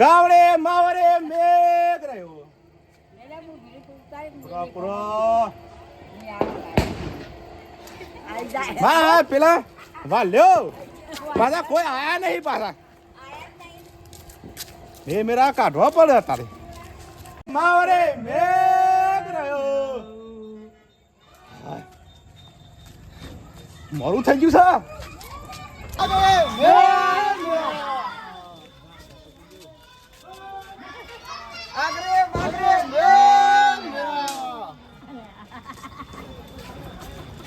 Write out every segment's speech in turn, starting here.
ગાવડે માવડે મેઘ રહ્યો. પેલા વાલ્યો પાછા કોઈ આયા નહીં પાછા. એ મેરા કાઢવા પડે તારે. માવરે મેઘ રહ્યો. મારું થઈ ગયું છે.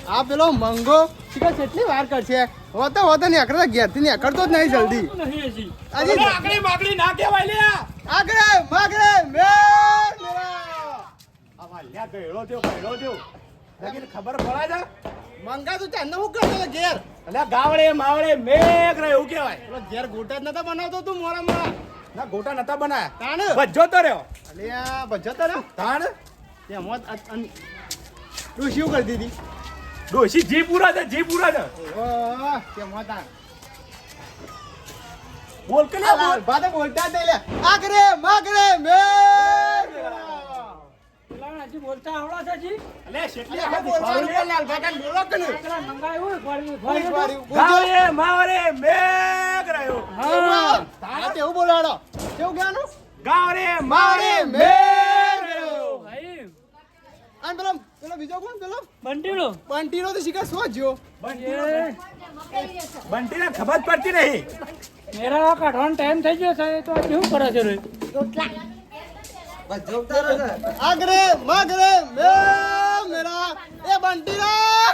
આ પેલો મંગો શીખર કેટલી વાર કરશે. હોતો હોતો નીકળતો ઘેરથી નીકળતો જ નહીં જલ્દી. અરે આકડી આગળી ના કહેવાય આગળ માગરે મેં ગયડો થયો ગયડો થયો. લેકિન ખબર પડે છે? મંગા તું ચાંદો હું કરતો ઘેર? અલ્યા ગાવડે માવડે મેક રહ્યો એવું કહેવાય ઘેર ગોટા જ નતા બનાવતો તું મોરા મોરા ના ગોટા નતા બનાયા. તાણ? ભજ્જો તો રહ્યો. અલ્યા ભજ્જો તો ને તાણ? તું શું કરી દીધી ડોશી જી પૂરા છે જી પૂરા છે. ઓહ, તેમાં બોલ કે લ્યા બોલ? બાદ બોલતા જ લે. આગરે માગરે મે. બોલતા આવડા છે જી અલ્યા શેટલી આખા બોલવાનું લાલ ભાગન બોલો કે ફળ્યું વારી, બોલજો. ગાવડે રહ્યો હા. તારે તેવું બોલાડો. કેવું કહેવાનું? ગાવરે મારે. મેં મેઘ મેળો. રહ્યો ભાઈ અને પેલો બીજો કોણ પેલો? બંટીનો. બંટીનો તો શિકાર શું જો બંટીનો બંટીને ખબર પડતી નહીં. મેરા કાઢવાનો ટાઈમ થઈ ગયો છે તો આ કેવું કરે છે રે આગરે માગરે મે મેરા. એ બંટીના!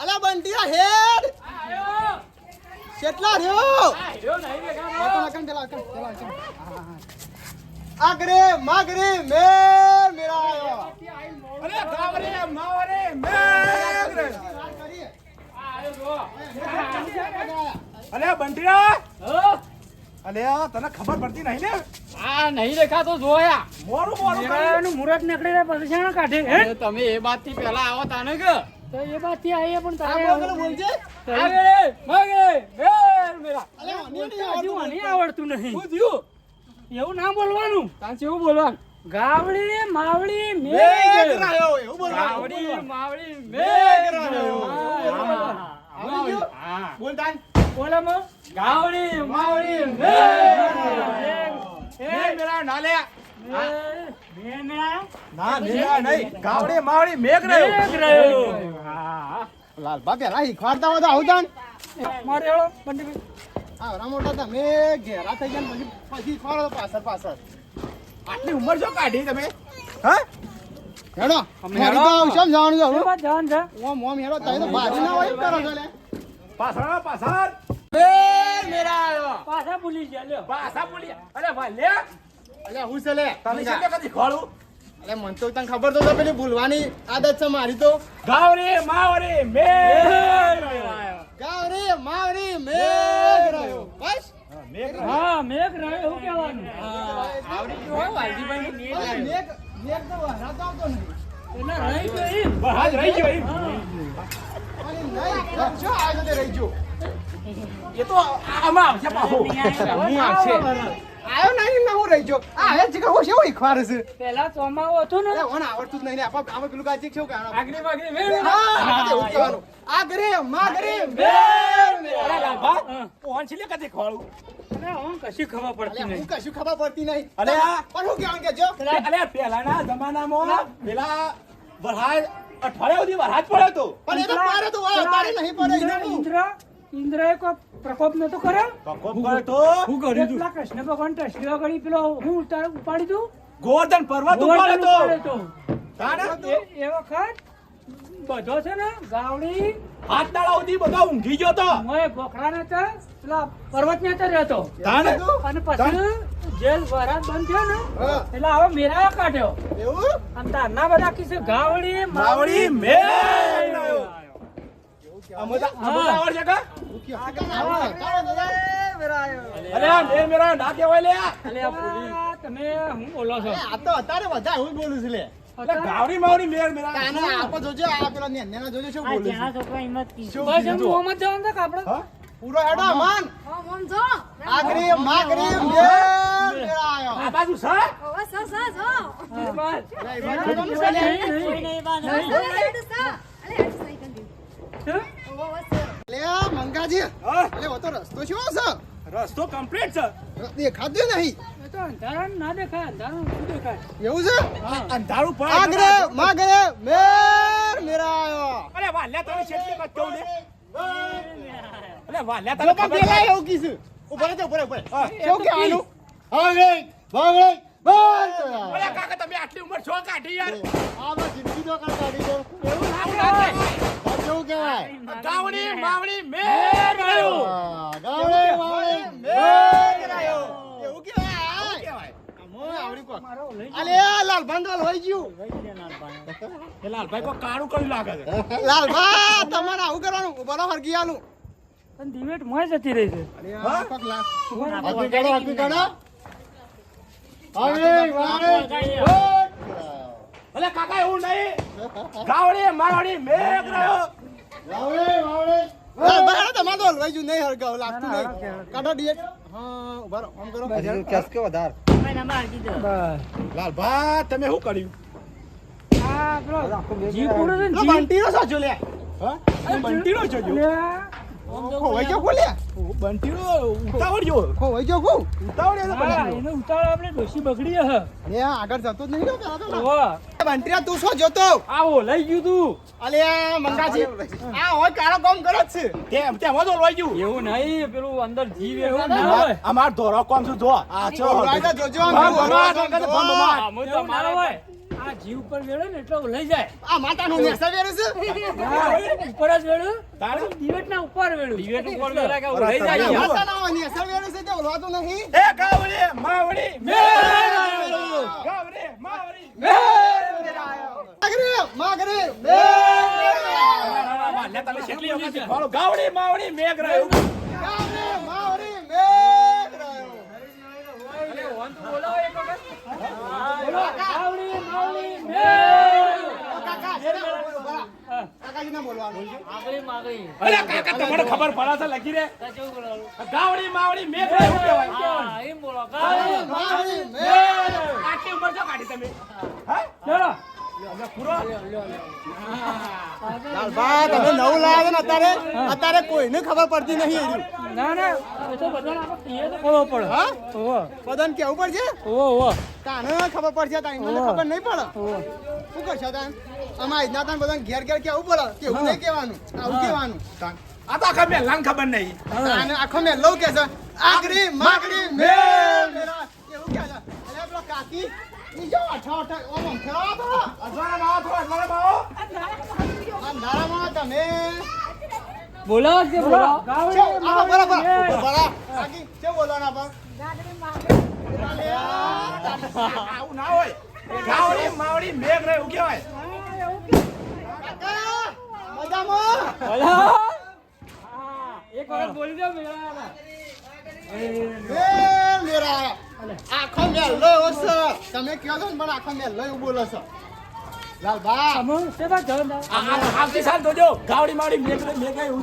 અલા બંટીના હેડ! કેટલા રહ્યો? રહ્યો નહીં પેલા પેલા. આગરે માગરે મે મેરા આયો. અરે ગાવરે માવરે મે આગરે અલે બંટીરા અલે તને ખબર પડતી નહીં ને આ નહીં દેખાતો જોયા. મોરું મોરું. મેરાનું મુહૂર્ત નીકળી જાય પછી શાણે કાઢે? હે? તમે એ વાતથી પેલા આવો તાને કે. તો એ બાદથી આઈએ પણ આ તારે બોલ, બોલજે. આગળ આગળ મેર મેરા અલે મને આવડતું. નહીં. હું થયું? એવું ના બોલવાનું. તાન એવું બોલવાનું. ગાવડી માવડી મેઘ. રહ્યો એવું બોલવાનું. ગાવડી માવડી મેઘ. મેઘ રહ્યો. આવડી ગયું? બોલ તાન. બોલામાં. ગાવડી માવડી મેઘ. ના મેળા નહીં. ગાવડી માવડી મેઘ રહ્યો મેઘ રહ્યો લાલબા પેલા શીખવાડતા હોય તો આવું મારે બંટી આવડા મોટા તમે ઘેરા થઈ ગયા પછી પછી ફરો પાછળ પાછળ. આટલી ઉંમર જો કાઢી તમે? હા? હેડો અમે મારી હેડો. તો આવશે જાણ જો એ જાણ છે. ઓમ ઓમ હેડો તઈ તો બાજી ના હોય કરો છો લે. પાછળ પાછળ. પાછા ભૂલી ગયા લ્યો. પાછા ભૂલી અરે વાલ્યા અરે હું છે લે? તને છે કદી ખોળું? અરે મને તો તને ખબર તો છે પેલી ભૂલવાની આદત છે મારી તો. ગાવડે માવરે મેઘ ગાવરી મેઘ રહ્યો. બસ? હા, મેઘ રહ્યો. હા મેઘ રહ્યો એવું કહેવાનું. આવડી ગયું હોય વાલજીભાઈ મેઘ મેઘ તો વરસાદ આવતો નહીં રહી ગઈ બહાર રહી ગયો એમ. અને નહીં શું આ રહી ગયો. એ તો આમાં આવશે પાછો. હું આવશે. આયો નહીં ને હું રહી ગયો. આ હે જીગર હું શું શીખવાડે છે? પેલા ચોમાવું હતું ને. અરે આવડતું જ નહીં ને આપણે આપણે પેલું મેળ હા આગરે માગરે અરે લાભા કદી ખોળું? અરે હું કશી ખબર પડતી નહીં. હું કશું ખબર પડતી નહીં. આ- પણ હું કહેવાનું કે જો. અરે પહેલાના જમાનામાં પેલા વરસાદ અઠવાડિયા સુધી વરહાદ પડ્યો હતો. પણ એ તો પારે તો તારે નહીં પડે ઇન્દ્ર. ઇન્દ્ર ઇન્દ્રએ કોઈ પ્રકોપ નતો કર્યો? પ્રકોપ કર્યો તો? પેલા કૃષ્ણ ભગવાન ટસલીઓ કરી પેલો હું ઉતાર ઉપાડી દઉં? ગોવર્ધન પર્વત ઉપાડ્યો તો. તો. તાણે? એ વખત બધો છે ને ગાવડી હાથ દાડા સુધી બધા ઊંઘી ગયો તો. મોય બોખડા ને તો પેલા પર્વત ને તો રહેતો. તાણે? અને પછી જેલ વરાત બંધ થયો ને એટલે આવો મેરા કાઢ્યો. એવું? અને તારના બધા કિસ્સે ગાવડી માવડી મેઘ તમે હું બોલો છો? આ તો અત્યારે બધા હું બોલું છું લે. એટલે ગાવડી માવડી મેરા તાને આપો જોજો આ પેલા નેના જોજો શું બોલું છું? શું બસ કીધું? એમ મોહમ્મદ જવાનું છે કે આપણે હા? પૂરો હેડો માન ઓમ જો. આગરી માગરી મેર મેરા આયો. આ બાજુ સર ઓવા સ સ જો બસ. કોનું છે લે? નહીં, નહીં. અલે હેડ સા અલે હેડ સા કરી શું? ઓવા મંગાજી. હા, અલે ઓ તો રસ્તો શું છે? રસ્તો કમ્પ્લીટ છે. દેખાતું નહીં. તો અંધારાનું ના દેખાય અંધારાનું શું દેખાય? એવું છે? આ અંધારું પડે આગરે માગરે મેર મેરા અરે વાલ્યા તમે શેઠની વાત કહું ને. અરે વાલ્યા તમે ખબર પેલા એવું કીધું. ઉપર છે ઉપર ઉપર હા. શું કહેવાનું? ભાગરે ભાગરે મેર અરે કાકા તમે આટલી ઉંમર છો કાઢી યાર? આમાં જિંદગી તો કાઢી દો એવું ના કહેવાય. કહેવાય ગાવણી માવણી મેર ગયું ગાવણી માવણી મેર મેરા એવું કહેવાય? લાલભાઈ તમારે આવું કરવાનું? બરો હરગિયાનું પણ દિવેટ મોય જતી રહી છે. હાથી કાઢો હાથી કાઢો. હવે વાળે અલે કાકા એવું નહીં. ગાવડી મારવાડી મેઘ રહ્યો ગાવડી કરો. બસ. લાલભા તમે શું કર્યું? છે ને સાચો લે. બંટી નો લે. ખોવાઈ ગયો ખોલે બંટીનો ઉતાવળ જો. ખોવાઈ ગયો ખો ઉતાવળ એ બંટીનો. એને ઉતાવળ આપણે ડોશી બગડી હે. અરે આગળ જતો જ નહીં રહ્યો પેલા તો ના. તું શું જોતો? આવો લઈ ગયું તું. અલ્યા આ મંગાજી. આ હોય કાળો કામ કરે છે. તેમ તેમ ગયું. એવું નહીં પેલું અંદર જીવ એવું ના હોય. અમાર ધોરો કોમ શું જો. આ છો. જોજો ભમ ભમાટ. આ જીવ ઉપર વેળે ને એટલો લઈ જાય. આ માતાનું મેસા વેરે છે. ઉપર જ વેળો. તારે? દિવેટ ના ઉપર વેળો. દિવેટ ઉપર વેળા કે લઈ જાય. માતાના મેસા વેરે છે તે ઓળખાતું નહીં. એ ગાવડી માવડી મેઘ ગાવડી માવડી માગરે માગરે લે તમે કેટલી વખત શીખવાડો ગાવડી માવડી મેઘ રહ્યો મેઘ રહ્યો આવડી માવડી મેળ. કાકા જેને બોલવાનું, બરા. કાકાજીને બોલવાનું આગળી માગળી અરે કાકા તમને ખબર પડે છે લખી રે? ગાવડી માવડી કહેવાય એમ બોલો આટલી ઉંમર કાઢી તમે. હા? ચલો. અત્યારે? અત્યારે કોઈને ખબર પડતી નહીં ના ના. બધાને કેવું પડશે? તાને ખબર પડશે તાઈ મને ખબર નહીં પડે. શું કરશો તાન? અમારા આજના તાન બધા ઘેર ઘેર કેવું પડે? કેવું નહીં કહેવાનું? આવું કેવાનું કહેવાનું. તાન. આ તો આખા મેલાને ખબર નહીં. તાને આખો મેલો લઉં કે છે આગરી માગરી મેલ. મેરા એવું કે છે. અરે પેલો કાકી ઈ જો અઠા અઠા ઓમ ફેરવો તો? અજવાળા માવો થોડો અજવાળા માવો અંધારામાં તમે. બોલો છે બોલો. ગાવડી બોલો બોલો બોલો કાકી કેવું બોલવાના બા ગાગરે માગરે આવું ના હોય ગાવડી માવડી મેઘ એવું કહેવાય કાકા મજામાં. હા, એક વખત બોલી દો. મેલ મેરા આખો મેલ છે તમે કહો છો ને પણ આખો મેલ એવું બોલો છો આવતી સાલ જોજો ગાવડી માવડી મેઘ એવું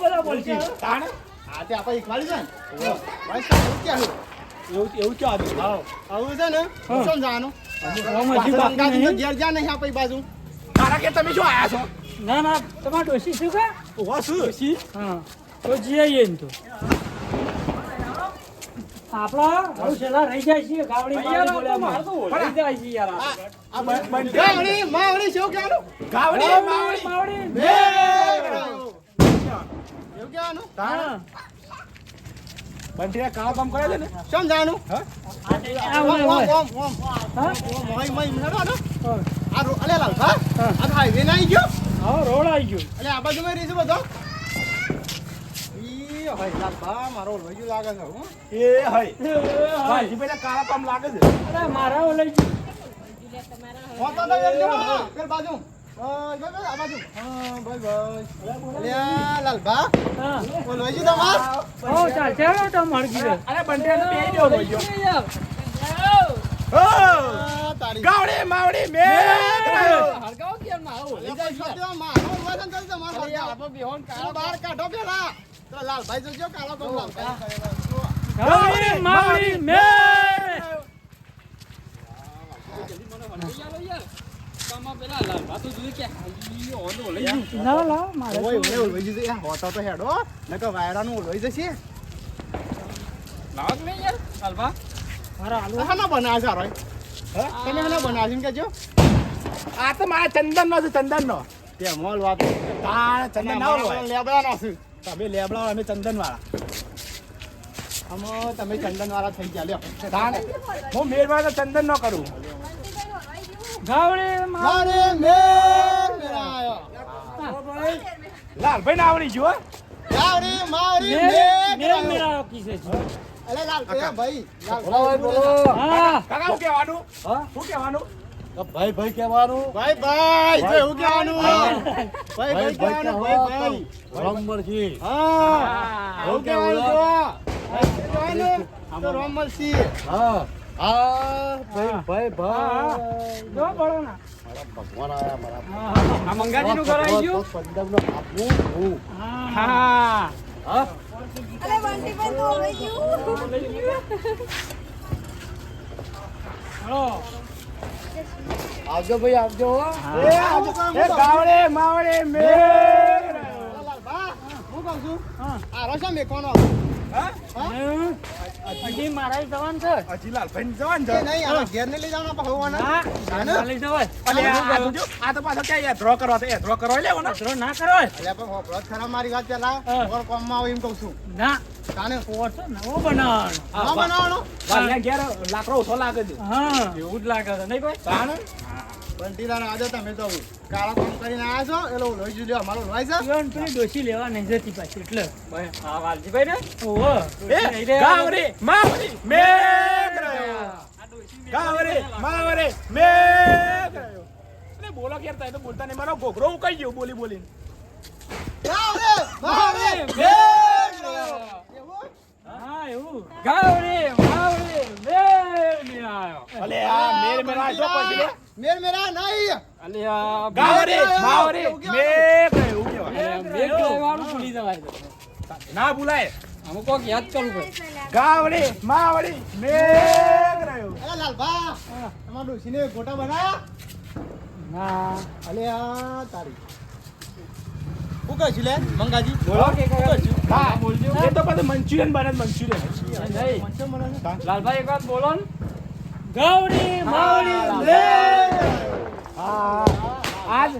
બધા બોલશે. આપણે ને એવું? એવું હતું હા. આવું છે ને. શું નહીં. ઘેર જા નહીં આપણી બાજુ. મારા કે તમે શું આયા છો? ના ના તમારે ડોશી શું કા ઓવા શું હા. તો જીઆઈએ ને તો. આપણા બહુ છેલ્લા રહી જાય છે ગાવડી માવડી બોલ્યામાં. રહી જાય છે યાર આ. આ બ- બંટી ગાવડી માવડી શું કહેવાનું? ગાવડી ગાવડી માવડી. માવડી. મેઘ એવું કહેવાનું? હા. બંટીને કાળો કામ કરે છે ને? શું જાણું હા? અલે લાલ હા. આ હાઈવે ના આવી ગયો? હા રોડ આવી ગયો. અલે આ બાજુ માં રહી છે બધો. ઈ ભાઈ લાલ મારો વજુ લાગે છે હું. એ હય. હાય. ભાઈ પેલા કાળા કામ લાગે છે. અરે મારા ઓ લઈ ગયો હોતો હા પેલ બાજુ. યાર. ગાવડી માવડી મેઘ રહ્યો અલે બસ છોડ દેવા, મારો વજન તો તમારો હળગાવ. બહાર કાઢો પેલા તો લાલભાઈ જોજો કાળો તો લાલભાઈ. ગાવડી માવડી મેં ના લાવ મારે ઓય, ચંદન નો છે ચંદન નો તે મોલ વાત. તાણ ચંદન ના હોય. લેબડાનો છે. તમે લેબડા અમે ચંદન વાળા આમાં તમે ચંદન વાળા થઈ ગયા. લ્યો. હું તો ચંદન નો કરું. ગાવડી મારે મેર મેરાયો લાલભાઈ ના આવડી ગયો ગાવડી મારી મેં મેર મેં મેરાયો મેરા કીસે છે. અલે ભાઈ લાલ હા. કાકા શું કહેવાનું? હા? શું કહેવાનું? ભાઈ ભાઈ કહેવાનું. ભાઈ ભાઈ કહેવાનું? ભાઈ ભાઈ. કહેવાનું ભાઈ હા. હા, એવું કહેવાનું? તો હા. હા. ભાઈ ભાઈ. જો પડો ના ભગવાન આયા મારા આ મંગાજીનું ઘર આવી ગયું? પંદર નો આપવું હું હા. હા? અરે બંટી ભાઈ તો હવે ગયું? આવજો ભાઈ આવજો. એ એ ગાવડે માવડે મે. હું કહું છું આ રોશા મેકવાનો હજી મારા જવાન છે. હજી લાલભાઈ જવાન એ નહીં આ ઘેર ને લઈ જવાના પહોવાના હા ચાલી જવાય. અલે આ તો પાછો ક્યાં ડ્રો કરવા તો ડ્રો કરવા લેવો ને ડ્રો ના કરો અલ્યા પણ હોભળો ખરા મારી વાત પેલા. હા. ઓર કોમમાં આવું એમ કહું છું. ના તાને? કોર્સ નવો બનાવવાનો. હા બનાવવાનો? ઘેર લાકડો ઓછો લાગે છે. હા. એવું જ લાગે છે નહીં કોઈ? બંટીદાર આજે તમે તો કાળા કામ કરીને આવ્યા છો એટલે લોહી જુલ્યો અમારો લોહી છે. ઈવન પેલી ડોશી લેવા નહીં જતી પાછી એટલે. હા વાલજીભાઈ ને? ઓહો એ ગાવડે માવડે મેઘ રહ્યો ગાવડે માવડે મેઘ બોલો તો બોલતા નહીં. મારો ઘોઘરો ઉકાઈ ગયો બોલી બોલીને. ગાવરે મારે એવું હા એવું. અલે આ મેર મેરા જો પછી મેર મેરા નહીં. અલે ગાવરે માવરે મે એવું કહેવાય મેર લેવાનું ભૂલી જવાય ના ભૂલાય. અમુક કોક યાદ કરવું પડે. ગાવડે માવડે મેઘ રહ્યો. અરે લાલભા તમાર ડોસીને ગોટા બનાયા? ના. અલે આ તારી. શું કહીશું લે મંગાજી. બોલો. કે હા બોલજો. એ તો પછી મંચુરિયન બને મંચુરિયન. નહીં. મંચો મને છે. લાલભાઈ એક વાત બોલો ને. ગાવડી માવડી હા, આજ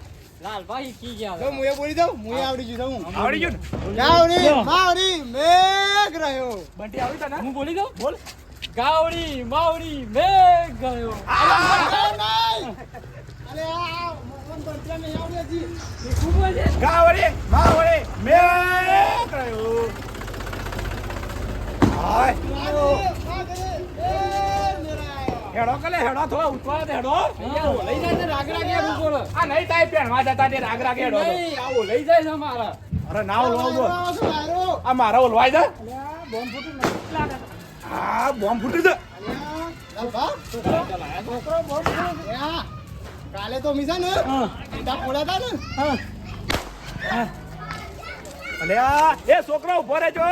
લાલભાઈ કી ગયા તો મુએ બોલી દઉં? મુએ આવડી ગયું હું. આવડી ગયું ગાવડી. માવડી મેઘ રહ્યો. બંટી આવડી તને? હું બોલી દઉં? બોલ. ગાવડી માવડી મેઘ ગયો ગાવડે માવડે મેઘ રહ્યો. હાય. હેડો કલે હેડો થો ઉઠવા દે હેડો. લઈ જાય છે રાગ રાગે હું. આ નહીં તાય પહેણવા જતા તે રાગ રાગે હેડો. તો. નહીં આવો લઈ જાય છે મારા. અરે ના ઓલવાવ દો આ મારા ઓલવાય દે બોમ્બ ફૂટી નથી લાગે આ બોમ્બ ફૂટી દે કાલે તો મિસા ને હા. ઈંડા ફોડ્યા હતા ને. હા. અલે આ એ છોકરો ઊભો રહેજો.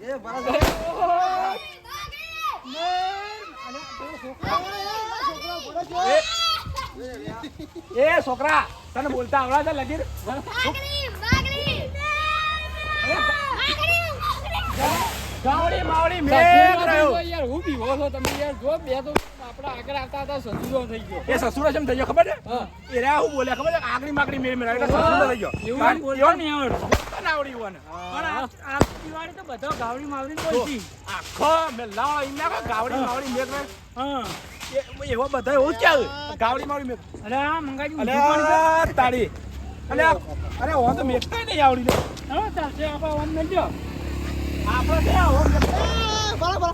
એ છે એ છોકરા તને બોલતા આવડા છે લગીર? ગાવડી માવડી રહ્યો. યાર હું બીવો છો તમે યાર જો બે તો આપડા આગળ આવતા હતા સસુરો થઈ ગયો. એ સસુરો જેમ થઈ ગયો ખબર છે? એ રહ્યા હું બોલ્યા ખબર છે? આગળી માગડી મેળ મેળા એટલે સસુરો થઈ ગયો. એવું નહીં આવડતું તને આવડી યુવાને પણ આ આ દિવાળી તો બધો ગાવડી માવડી બોલતી આખો મેં લાવો કો ગાવડી માવડી મેઘ હા. એવો બધા એવું જ ગાવડી માવડી મેઘ અરે આ મંગાજી અલે ઊંધું તાળી. અલે અરે હું તો મેઘતાય નહીં આવડી લે. હા ચાલશે આપણે ઓમ મેલજો. આપણે બરાબર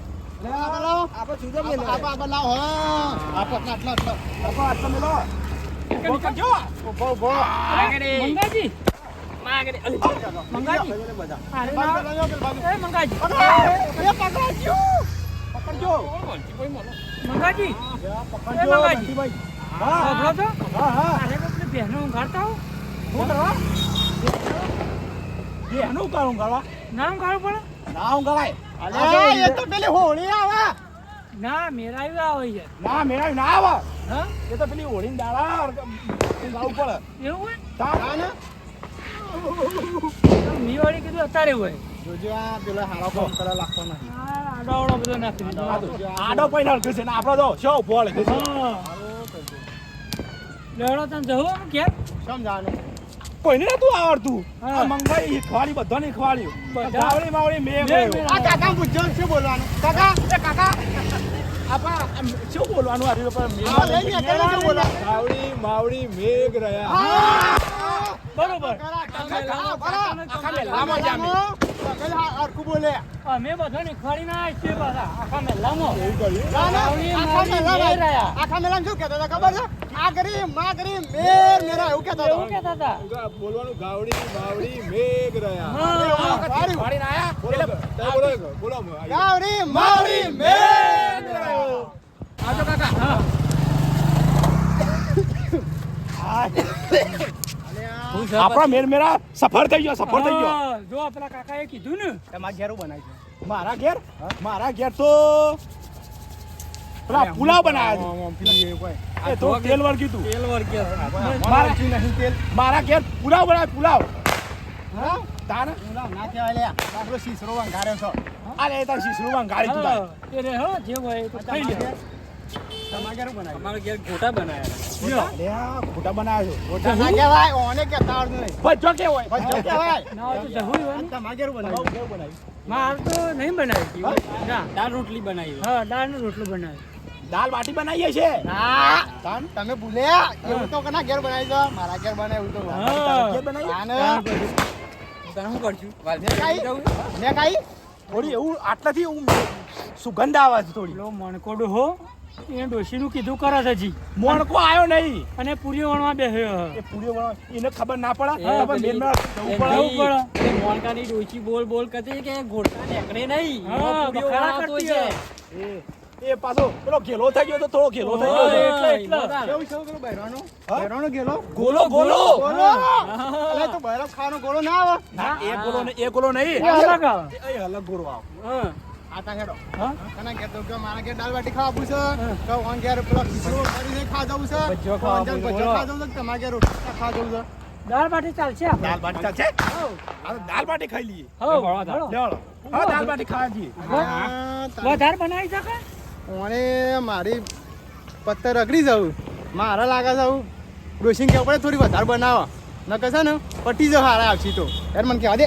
આપણે જુદો મેલે. આપણે આપણે લાવો હા. આપણે આટલા આટલા બાપા, આટલો મેલો. ઊભો. મંગાજી. બહેનો ઊંઘાડતા કરવા? ના હું ગળાય એ તો પેલી હોળી આવે. ના મેરાયું આવે છે. ના મેળાવી ના આવે. હા? એ તો પેલી હોળી દાડા ગાવું પડે. એવું હોય? તા ને. મિવાળી કીધું અત્યારે હોય. જોજો આ પેલા હારા કરે લાગતો નહીં. આ આડો બધો નાખી દીધો. આડો પૈના હળગે છે ને આપણો તો શો ઊભો છે. હા તને જવું આમ સમજાનું કોઈને નતું આવડતું. હા. આ મંગાઈ ઈખવાડી બધાને ઈખવાડ્યું બધા. ગાવડી માવડી મેં આ કાકા પૂછજો શું બોલવાનું. કાકા એ કાકા. આપા શું બોલવાનું? આ મેં માવડી મેઘ રહ્યા. બરોબર. આખા બોલે અમે બધાને આખા મેલામાં. માવડી, આખા શું કહેતા હતા ખબર છે? આગરી ગરી માં મેર મેરા એવું કહેતા એવું કહેતા હતા. બોલવાનું ગાવડી માવડી મેઘ રહ્યા. હા બોલો બોલો કાકા. હા. આપણો મેર મેરા સફળ થઈ ગયો સફળ થઈ ગયો જો પેલા કાકાએ કીધું ને તમારા ઘેર બનાવી છે મારા ઘેર મારા ઘેર તો પેલા પુલાવ બનાવ્યા છે એ તો તેલ વર કીધું તેલ વર્ગ્યા મારા નહીં તેલ મારા ઘેર પુલાવ બનાવ્યો પુલાવ હા તાર ના કહેવાય લે આપણો શીશરો વંગાર્યો છો અરે તાર શીશનું વાંગાળી તું તાર. એ રે હો જે હોય તો ખાઈ લે ખોટા બનાવ્યો? ખોટા ના કહેવાય ઓને કહેતા આવડતું નહીં. ભજ્જો કેવો હોય. ના તો જવું હોય તમારે ઘેરું બનાવ્યું. માર તો નહીં બનાવી ના. દાળ રોટલી બનાવી હા દાળનું રોટલું બનાવી દાલ બાટી બનાવીએ છે? ના તાન. તમે ભૂલ્યા એવું તો કના ઘેર બનાવી દો? મારા ઘેર બનાવ્યું તો હા. ઘેર કરશું મેં કાઈ મેં કાઈ થોડી એવું આટલાથી એવું સુગંધ આવે છે થોડી. મણકોડો હો. એ ડોશીનું કીધું કરે છે જી. મોણકો આવ્યો નહીં. અને પૂરીઓ વણવા બેસ્યો એ પૂરીઓ વણવા એને ખબર ના પડે? ખબર મેલ મેળ જવું પડે. પડે મોણકાની ડોશી બોલ બોલ કરતી કે ગોટા નેકડે નહીં. હા, વણાતો કરતી છે. એ એ પાછો પેલો ઘેલો થઈ ગયો તો થોડો ઘેલો થઈ ગયો એટલે એટલે. કેવું છે પેલો બૈરાનો? બૈરાનો ગેલો ગોલો ગોલો. ગોલો. અલે તો બૈરો ખાનો ગોલો ના આવે. ના એ ગોલો ને એ ગોલો નહીં. એ અલગ આવે. એ અલગ ગોળો આવે. હા. આ તા હેડો. હા? કના ઘેર તો કે મારા ઘેર દાળ બાટી ખાવા પૂછે. તો ઓન ઘેર પેલો ખીચડો કરીને ખા જવું છે? ભજીયો ખાવા જવું છે તમારા ઘેર રોટલા ખા જવું છે? દાળ બાટી ચાલશે આપણે. બાટી ચાલશે? આ તો બાટી ખાઈ લઈએ. હો બાટી ખાવા જઈએ. વધારે બનાવી શકે? ઓને મારી પત્તર રગડી જવું મારા લાગે છે આવું ડોસિંગ કેવું પડે થોડી વધારે બનાવો. ન કહેશે ને પટી જ હારા આવશી તો. યાર મને કહેવા દે.